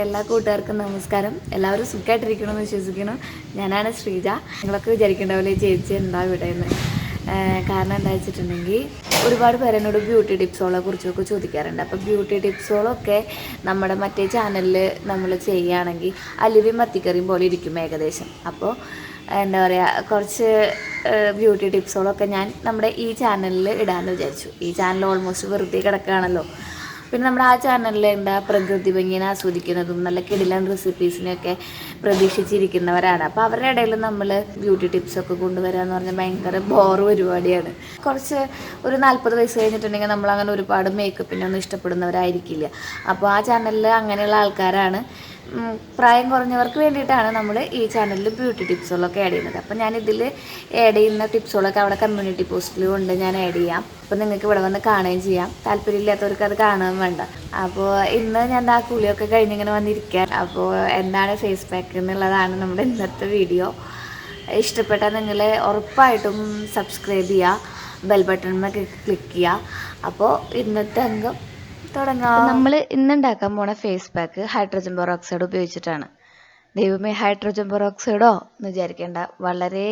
എന്റെ എല്ലാ കൂട്ടുകാർക്കും നമസ്കാരം. എല്ലാവരും സുഖമായിട്ടിരിക്കണമെന്ന് വിശ്വസിക്കുന്നു. ഞാനാണ് ശ്രീജ. നിങ്ങളൊക്കെ വിചാരിക്കേണ്ടാവില്ലേ ചേച്ചി എന്താ ഇവിടെ എന്ന്. കാരണം എന്താ വെച്ചിട്ടുണ്ടെങ്കിൽ ഒരുപാട് പേര് എന്നോട് ബ്യൂട്ടി ടിപ്സുകളെ കുറിച്ചൊക്കെ ചോദിക്കാറുണ്ട്. അപ്പോൾ ബ്യൂട്ടി ടിപ്സുകളൊക്കെ നമ്മുടെ മറ്റേ ചാനലിൽ നമ്മൾ ചെയ്യുകയാണെങ്കിൽ അലിവി മത്തിക്കറിയും പോലെ ഇരിക്കും ഏകദേശം. അപ്പോൾ എന്താ പറയുക കുറച്ച് ബ്യൂട്ടി ടിപ്സുകളൊക്കെ ഞാൻ നമ്മുടെ ഈ ചാനലിൽ ഇടാമെന്ന് വിചാരിച്ചു. ഈ ചാനൽ ഓൾമോസ്റ്റ് വെറുതെ കിടക്കുകയാണല്ലോ. പിന്നെ നമ്മുടെ ആ എന്താ പ്രകൃതി ഭംഗിനെ ആസ്വദിക്കുന്നതും നല്ല കിടിലൻ റെസിപ്പീസിനെയൊക്കെ പ്രതീക്ഷിച്ചിരിക്കുന്നവരാണ്. അപ്പോൾ അവരുടെ ഇടയിൽ നമ്മൾ ബ്യൂട്ടി ടിപ്സൊക്കെ കൊണ്ടുവരിക എന്ന് പറഞ്ഞാൽ ഭയങ്കര ബോർ പരിപാടിയാണ്. കുറച്ച് ഒരു നാൽപ്പത് വയസ്സ് കഴിഞ്ഞിട്ടുണ്ടെങ്കിൽ നമ്മൾ അങ്ങനെ ഒരുപാട് മേക്കപ്പിനൊന്നും ഇഷ്ടപ്പെടുന്നവരായിരിക്കില്ല. അപ്പോൾ ആ ചാനലിൽ അങ്ങനെയുള്ള ആൾക്കാരാണ്. പ്രായം കുറഞ്ഞവർക്ക് വേണ്ടിയിട്ടാണ് നമ്മൾ ഈ ചാനലിൽ ബ്യൂട്ടി ടിപ്സുകളൊക്കെ ആഡ് ചെയ്യുന്നത്. അപ്പോൾ ഞാൻ ഇതിൽ ആഡ് ചെയ്യുന്ന ടിപ്സുകളൊക്കെ അവിടെ കമ്മ്യൂണിറ്റി പോസ്റ്റിൽ കൊണ്ട് ഞാൻ ആഡ് ചെയ്യാം. അപ്പോൾ നിങ്ങൾക്ക് ഇവിടെ വന്ന് കാണുകയും ചെയ്യാം. താല്പര്യമില്ലാത്തവർക്ക് അത് കാണുകയും വേണ്ട. അപ്പോൾ ഇന്ന് ഞാൻ ആ കൂലിയൊക്കെ കഴിഞ്ഞിങ്ങനെ വന്നിരിക്കാൻ അപ്പോൾ എന്താണ് ഫേസ് പാക്ക് എന്നുള്ളതാണ് നമ്മുടെ ഇന്നത്തെ വീഡിയോ ഇഷ്ടപ്പെട്ടാൽ നിങ്ങൾ ഉറപ്പായിട്ടും സബ്സ്ക്രൈബ് ചെയ്യുക ബെൽ ബട്ടണിൽ ക്ലിക്ക് ചെയ്യുക അപ്പോൾ ഇന്നത്തെ അംഗം തുടങ്ങാം. നമ്മൾ ഇന്നുണ്ടാക്കാൻ പോണ ഫേസ് പാക്ക് ഹൈഡ്രജൻ പെറോക്സൈഡ് ഉപയോഗിച്ചിട്ടാണ്. ദൈവമേ ഹൈഡ്രജൻ പെറോക്സൈഡോ എന്ന് വിചാരിക്കേണ്ട വളരെ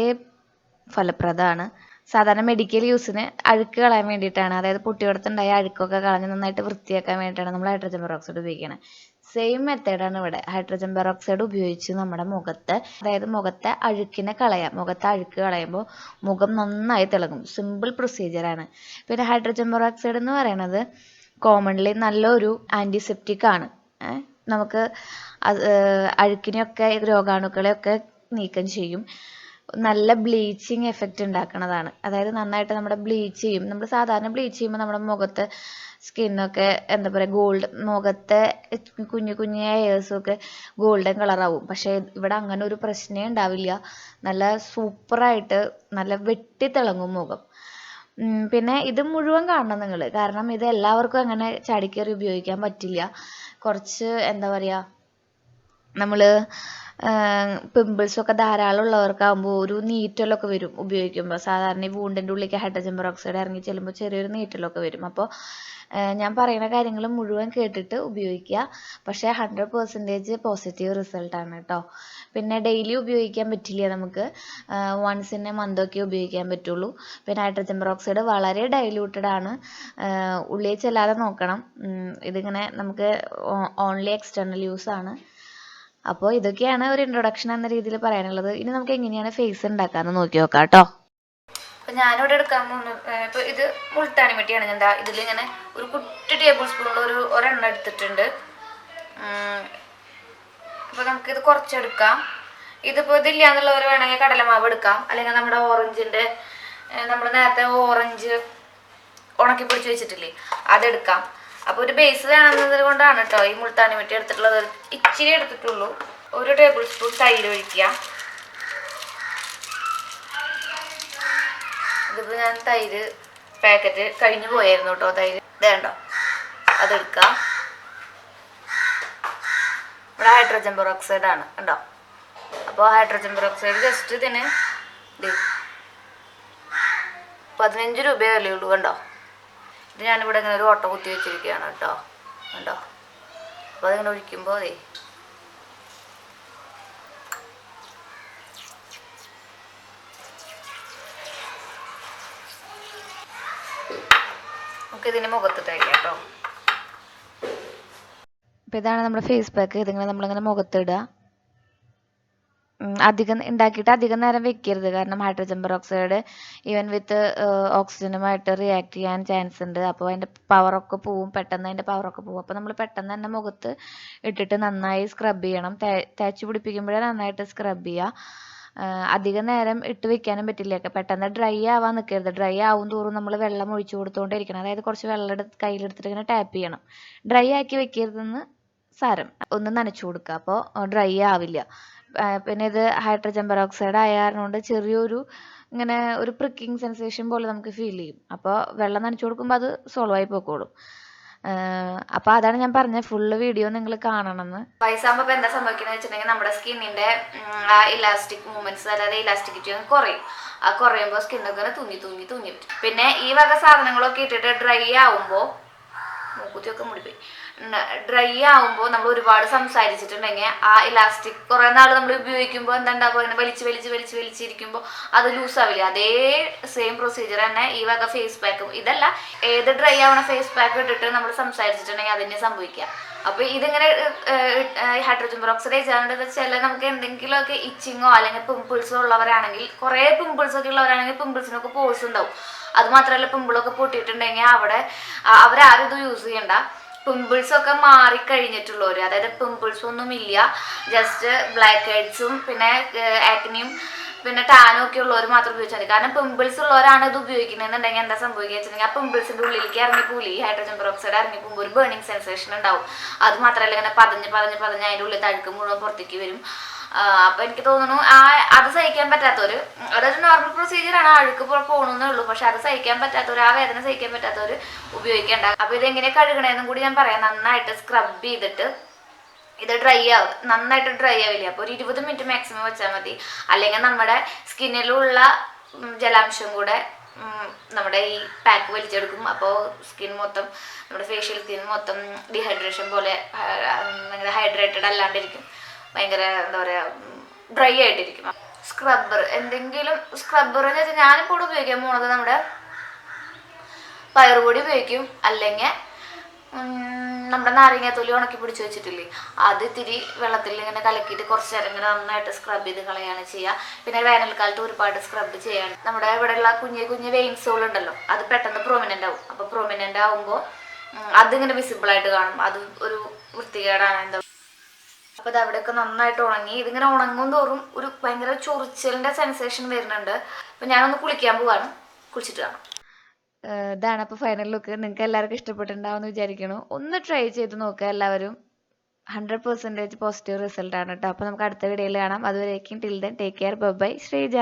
ഫലപ്രദമാണ്. സാധാരണ മെഡിക്കൽ യൂസിന് അഴുക്ക് കളയാൻ വേണ്ടിയിട്ടാണ്. അതായത് പൊട്ടിയോടത്തുണ്ടായ അഴുക്കൊക്കെ കളഞ്ഞ് നന്നായിട്ട് വൃത്തിയാക്കാൻ വേണ്ടിയിട്ടാണ് നമ്മൾ ഹൈഡ്രജൻ പെറോക്സൈഡ് ഉപയോഗിക്കുന്നത് സെയിം മെത്തേഡാണ് ഇവിടെ ഹൈഡ്രജൻ പെറോക്സൈഡ് ഉപയോഗിച്ച് നമ്മുടെ മുഖത്ത് അതായത് മുഖത്തെ അഴുക്കിനെ കളയാം. മുഖത്തെ അഴുക്ക് കളയുമ്പോൾ മുഖം നന്നായി തിളങ്ങും. സിമ്പിൾ പ്രൊസീജിയറാണ് പിന്നെ ഹൈഡ്രജൻ പെറോക്സൈഡ് എന്ന് പറയുന്നത് കോമൺലി നല്ലൊരു ആന്റിസെപ്റ്റിക് ആണ്? നമുക്ക് അഴുക്കിനെയൊക്കെ രോഗാണുക്കളെയൊക്കെ നീക്കം ചെയ്യും. നല്ല ബ്ലീച്ചിങ് എഫക്റ്റ് ഉണ്ടാക്കുന്നതാണ് അതായത് നന്നായിട്ട് നമ്മുടെ ബ്ലീച്ച് ചെയ്യും. നമ്മൾ സാധാരണ ബ്ലീച്ച് ചെയ്യുമ്പോൾ നമ്മുടെ മുഖത്ത് സ്കിന്നൊക്കെ എന്താ പറയുക ഗോൾഡ് മുഖത്തെ കുഞ്ഞു കുഞ്ഞു ഹെയർസൊക്കെ ഗോൾഡൻ കളറാവും പക്ഷേ ഇവിടെ അങ്ങനെ ഒരു പ്രശ്നമേ ഉണ്ടാവില്ല. നല്ല സൂപ്പറായിട്ട് നല്ല വെട്ടിത്തിളങ്ങും മുഖം. പിന്നെ ഇത് മുഴുവൻ കാണണം നിങ്ങൾ കാരണം ഇത് എല്ലാവർക്കും അങ്ങനെ ചാടിക്കയറി ഉപയോഗിക്കാൻ പറ്റില്ല. കുറച്ച് എന്താ പറയുക നമ്മൾ പിമ്പിൾസൊക്കെ ധാരാളം ഉള്ളവർക്കാകുമ്പോൾ ഒരു നീറ്റലൊക്കെ വരും ഉപയോഗിക്കുമ്പോൾ സാധാരണ ഈ വൂണ്ടിന്റെ ഉള്ളിലേക്ക് ഹൈഡ്രജൻ പെറോക്സൈഡ് ഇറങ്ങി ചെല്ലുമ്പോൾ ചെറിയൊരു നീറ്റലൊക്കെ വരും. അപ്പോൾ ഞാൻ പറയുന്ന കാര്യങ്ങൾ മുഴുവൻ കേട്ടിട്ട് ഉപയോഗിക്കുക. പക്ഷേ ഹൺഡ്രഡ് പെർസെന്റേജ് പോസിറ്റീവ് റിസൾട്ടാണ് കേട്ടോ പിന്നെ ഡെയിലി ഉപയോഗിക്കാൻ പറ്റില്ല നമുക്ക്. വൺസ് ഇൻ എ മന്തൊക്കെ ഉപയോഗിക്കാൻ പറ്റുള്ളൂ. പിന്നെ ഹൈഡ്രജൻ പെറോക്സൈഡ് വളരെ ഡൈല്യൂട്ടഡ് ആണ്. ഉള്ളിൽ ചെല്ലാതെ നോക്കണം. ഇതിങ്ങനെ നമുക്ക് ഓൺലി എക്സ്റ്റേണൽ യൂസ് ആണ്. അപ്പോൾ ഇതൊക്കെയാണ് ഒരു ഇൻട്രൊഡക്ഷൻ എന്ന രീതിയിൽ പറയാനുള്ളത്. ഇനി നമുക്ക് എങ്ങനെയാണ് ഫേസ് ഉണ്ടാക്കാമെന്ന് നോക്കി നോക്കാം കേട്ടോ. അപ്പോൾ ഞാനിവിടെ എടുക്കാൻ പോകുന്നു ഇപ്പോൾ ഇത് മുൾട്ടാണി വെട്ടിയാണ് ഞാൻ ഇതിൽ ഇങ്ങനെ ഒരു കുട്ടി ടേബിൾ സ്പൂണിൽ ഒരു ഒരെണ്ണം എടുത്തിട്ടുണ്ട്. അപ്പോൾ ഇത് കുറച്ചെടുക്കാം ഇതിപ്പോൾ ഇതില്ല എന്നുള്ളവർ വേണമെങ്കിൽ കടലമാവ് എടുക്കാം. അല്ലെങ്കിൽ നമ്മുടെ ഓറഞ്ചിന്റെ നമ്മൾ നേരത്തെ ഓറഞ്ച് ഉണക്കി പൊടിച്ച് വെച്ചിട്ടില്ലേ അതെടുക്കാം. അപ്പോൾ ഒരു ബേസ് വേണമെന്നത് കൊണ്ടാണ് കേട്ടോ ഈ മുൾത്താണി വെട്ടി എടുത്തിട്ടുള്ളത്. ഇച്ചിരി എടുത്തിട്ടുള്ളൂ. ഒരു ടേബിൾ സ്പൂൺ തൈര് ഒഴിക്കുക. ഇതിപ്പോൾ ഞാൻ തൈര് പാക്കറ്റ് കഴിഞ്ഞു പോയായിരുന്നു കേട്ടോ തൈര്. വേണ്ടോ അതെടുക്കുക ഇവിടെ ഹൈഡ്രജൻ പെറോക്സൈഡ് ആണ്. കണ്ടോ? അപ്പോൾ ഹൈഡ്രജൻ പെറോക്സൈഡ് ജസ്റ്റ് ഇതിന് പതിനഞ്ച് രൂപയേ വിലയുള്ളൂ. കണ്ടോ? ഇത് ഞാനിവിടെ ഇങ്ങനെ ഒരു ഓട്ട കുത്തി വെച്ചിരിക്കുകയാണ് കേട്ടോ. കണ്ടോ? അപ്പോൾ അതിങ്ങനെ ഒഴിക്കുമ്പോൾ അതെ നമുക്ക് ഇതിന് മുഖത്ത് തേക്കാം കേട്ടോ. അപ്പോൾ ഇതാണ് നമ്മുടെ ഫേസ് പാക്ക് ഇതിങ്ങനെ നമ്മളിങ്ങനെ മുഖത്തിടുക. അധികം ഉണ്ടാക്കിയിട്ട് അധികം നേരം വെക്കരുത്. കാരണം ഹൈഡ്രജൻ പെറോക്സൈഡ് ഈവൻ വിത്ത് ഓക്സിജനുമായിട്ട് റിയാക്ട് ചെയ്യാൻ ചാൻസ് ഉണ്ട്. അപ്പോൾ അതിന്റെ പവറൊക്കെ പോവും പെട്ടെന്ന് അതിന്റെ പവറൊക്കെ പോവും. അപ്പോൾ നമ്മൾ പെട്ടെന്ന് തന്നെ മുഖത്ത് ഇട്ടിട്ട് നന്നായി സ്ക്രബ് ചെയ്യണം. തേച്ച് പിടിപ്പിക്കുമ്പോഴേ നന്നായിട്ട് സ്ക്രബ് ചെയ്യുക അധികം നേരം ഇട്ട് വെക്കാനും പറ്റില്ല. പെട്ടെന്ന് ഡ്രൈ ആവാൻ നിൽക്കരുത് ഡ്രൈ ആവും തോറും നമ്മൾ വെള്ളം ഒഴിച്ചു കൊടുത്തുകൊണ്ടിരിക്കണം അതായത് കുറച്ച് വെള്ളം എടുത്ത് കയ്യിലെടുത്തിട്ട് ഇങ്ങനെ ടാപ്പ് ചെയ്യണം. ഡ്രൈ ആക്കി വെക്കരുതെന്ന് സാരം. ഒന്ന് നനച്ചു കൊടുക്കുക അപ്പോൾ ഡ്രൈ ആവില്ല. പിന്നെ ഇത് ഹൈഡ്രജൻ പെറോക്സൈഡ് ആയ കാരണം കൊണ്ട് ചെറിയൊരു ഇങ്ങനെ ഒരു പ്രിക്കിങ് സെൻസേഷൻ പോലെ നമുക്ക് ഫീൽ ചെയ്യും. അപ്പോൾ വെള്ളം നനച്ചു കൊടുക്കുമ്പോൾ അത് സോൾവ് ആയി പോയിക്കോളും അപ്പോൾ അതാണ് ഞാൻ പറഞ്ഞ ഫുള്ള് വീഡിയോ നിങ്ങൾ കാണണമെന്ന്. വയസ്സാകുമ്പോൾ ഇപ്പോൾ എന്താ സംഭവിക്കുന്നത് വെച്ചിട്ടുണ്ടെങ്കിൽ നമ്മുടെ സ്കിന്നിന്റെ ആ ഇലാസ്റ്റിക് മൂവ്മെന്റ്സ് അതായത് ഇലാസ്റ്റിക്കിറ്റി ഒന്ന് കുറയും. ആ കുറയുമ്പോൾ സ്കിന്നൊക്കെ തുന്നി തുന്നി വരും പിന്നെ ഈ വക സാധനങ്ങളൊക്കെ ഇട്ടിട്ട് ഡ്രൈ ആവുമ്പോൾ മൂക്കുത്തിയൊക്കെ മുടിപ്പോയി. ഡ്രൈ ആകുമ്പോൾ നമ്മൾ ഒരുപാട് സംസാരിച്ചിട്ടുണ്ടെങ്കിൽ ആ ഇലാസ്റ്റിക് കുറേ നാൾ നമ്മൾ ഉപയോഗിക്കുമ്പോൾ എന്താ ഇങ്ങനെ വലിച്ച് വലിച്ച് വലിച്ച് വലിച്ചിരിക്കുമ്പോൾ അത് ലൂസ് ആവില്ല. അതേ സെയിം പ്രൊസീജിയർ തന്നെ ഈ വക ഫേസ് പാക്കും ഇതല്ല ഏത് ഡ്രൈ ആവണ ഫേസ് പാക്ക് ഇട്ടിട്ട് നമ്മൾ സംസാരിച്ചിട്ടുണ്ടെങ്കിൽ അതിനെ സംഭവിക്കുക അപ്പൊ ഇതിങ്ങനെ ഹൈഡ്രോജൻ പെറോക്സൈഡ് ചെയ്താണ്ട് വെച്ചാൽ നമുക്ക് എന്തെങ്കിലും ഒക്കെ ഇച്ചിങ്ങോ അല്ലെങ്കിൽ പിമ്പിൾസോ ഉള്ളവരാണെങ്കിൽ കുറേ പിമ്പിൾസ് ഒക്കെ ഉള്ളവരാണെങ്കിൽ പിമ്പിൾസിനൊക്കെ പോസ് ഉണ്ടാവും. അത് മാത്രമല്ല പിമ്പിളൊക്കെ പൊട്ടിയിട്ടുണ്ടെങ്കിൽ അവിടെ അവരാരും ഇത് യൂസ് ചെയ്യണ്ട. പിമ്പിൾസ് ഒക്കെ മാറിക്കഴിഞ്ഞിട്ടുള്ളവർ അതായത് പിമ്പിൾസ് ഒന്നും ഇല്ല. ജസ്റ്റ് ബ്ലാക്ക് ഹെഡ്സും പിന്നെ ആക്നിയും പിന്നെ ടാനും ഒക്കെ ഉള്ളവർ മാത്രം ഉപയോഗിച്ചാൽ മതി. കാരണം പിമ്പിൾസ് ഉള്ളവരാണ് ഇത് ഉപയോഗിക്കുന്നതെന്നുണ്ടെങ്കിൽ എന്താ സംഭവിക്കുക വെച്ചിട്ടുണ്ടെങ്കിൽ ആ പിമ്പിൾസിന്റെ ഉള്ളിലേക്ക് ഇറങ്ങി ഈ ഹൈഡ്രോജൻ പെറോക്സൈഡ് ഇറങ്ങി പോകുമ്പോൾ ഒരു ബേണിംഗ് സെൻസേഷൻ ഉണ്ടാവും. അത് മാത്രമല്ല ഇങ്ങനെ പതഞ്ഞ് പതഞ്ഞ് പതഞ്ഞ് അതിന്റെ ഉള്ളിൽ തഴുക്ക് മുഴുവൻ പുറത്തേക്ക് വരും. അപ്പൊ എനിക്ക് തോന്നുന്നു ആ അത് സഹിക്കാൻ പറ്റാത്തവര് അതൊരു നോർമൽ പ്രൊസീജിയർ ആണ് അഴുക്ക് പോകണമെന്നേ ഉള്ളൂ. പക്ഷെ അത് സഹിക്കാൻ പറ്റാത്തവർ ആ വേദന സഹിക്കാൻ പറ്റാത്തവർ ഉപയോഗിക്കേണ്ട. അപ്പൊ ഇതെങ്ങനെ കഴുകണേന്നും കൂടി ഞാൻ പറയാം. നന്നായിട്ട് സ്ക്രബ് ചെയ്തിട്ട് ഇത് ഡ്രൈ ആവും നന്നായിട്ട് ഡ്രൈ ആവില്ല? അപ്പോൾ ഒരു ഇരുപത് മിനിറ്റ് മാക്സിമം വെച്ചാൽ മതി. അല്ലെങ്കിൽ നമ്മുടെ സ്കിന്നിലുള്ള ജലാംശം കൂടെ നമ്മുടെ ഈ പാക്ക് വലിച്ചെടുക്കും. അപ്പോൾ സ്കിൻ മൊത്തം നമ്മുടെ ഫേഷ്യൽ സ്കിൻ മൊത്തം ഡീഹൈഡ്രേഷൻ പോലെ ഭയങ്കര ഹൈഡ്രേറ്റഡ് അല്ലാണ്ടിരിക്കും. ഭയങ്കര എന്താ പറയുക ഡ്രൈ ആയിട്ടിരിക്കും. സ്ക്രബ്ബർ എന്തെങ്കിലും സ്ക്രബ്ബർ എന്ന് വെച്ചാൽ ഞാനിപ്പോൾ ഇവിടെ ഉപയോഗിക്കാൻ പോണത് നമ്മുടെ പയറുപൊടി ഉപയോഗിക്കും. അല്ലെങ്കിൽ നമ്മുടെ നാരങ്ങാത്തൊലി ഉണക്കി പിടിച്ച് വെച്ചിട്ടില്ലേ അത് ഇത്തിരി വെള്ളത്തിൽ ഇങ്ങനെ കലക്കിയിട്ട് കുറച്ച് നേരം ഇങ്ങനെ നന്നായിട്ട് സ്ക്രബ് ചെയ്ത് കളയാണ് ചെയ്യുക. പിന്നെ വേനൽക്കാലത്ത് ഒരുപാട് സ്ക്രബ് ചെയ്യാണ് നമ്മുടെ ഇവിടെയുള്ള കുഞ്ഞു കുഞ്ഞു വെയിൻസുകൾ ഉണ്ടല്ലോ അത് പെട്ടെന്ന് പ്രൊമിനന്റ് ആവും. അപ്പോൾ പ്രൊമിനന്റ് ആവുമ്പോൾ അതിങ്ങനെ വിസിബിൾ ആയിട്ട് കാണും. അത് ഒരു വൃത്തികേടാണ്. എന്താ അപ്പോൾ ഇത് അവിടെയൊക്കെ നന്നായിട്ട് ഉണങ്ങി. ഇതിങ്ങനെ ഉണങ്ങും തോറും ഒരു ഭയങ്കര ചൊറിച്ചലിന്റെ സെൻസേഷൻ വരുന്നുണ്ട്. അപ്പോൾ ഞാനൊന്ന് കുളിക്കാൻ പോവാണ്. കുളിച്ചിട്ട് കാണാം ഇതാണ് അപ്പോൾ ഫൈനൽ ലുക്ക് നിങ്ങൾക്ക് എല്ലാവർക്കും ഇഷ്ടപ്പെട്ടിട്ടുണ്ടാവുമെന്ന് വിചാരിക്കണു ഒന്ന് ട്രൈ ചെയ്ത് നോക്കുക എല്ലാവരും. ഹൺഡ്രഡ് പെർസെന്റേജ് പോസിറ്റീവ് റിസൾട്ടാണ് കേട്ടോ അപ്പോൾ നമുക്ക് അടുത്ത വീഡിയോയിൽ കാണാം. അതുവരേക്കും till then take care bye Sreeja.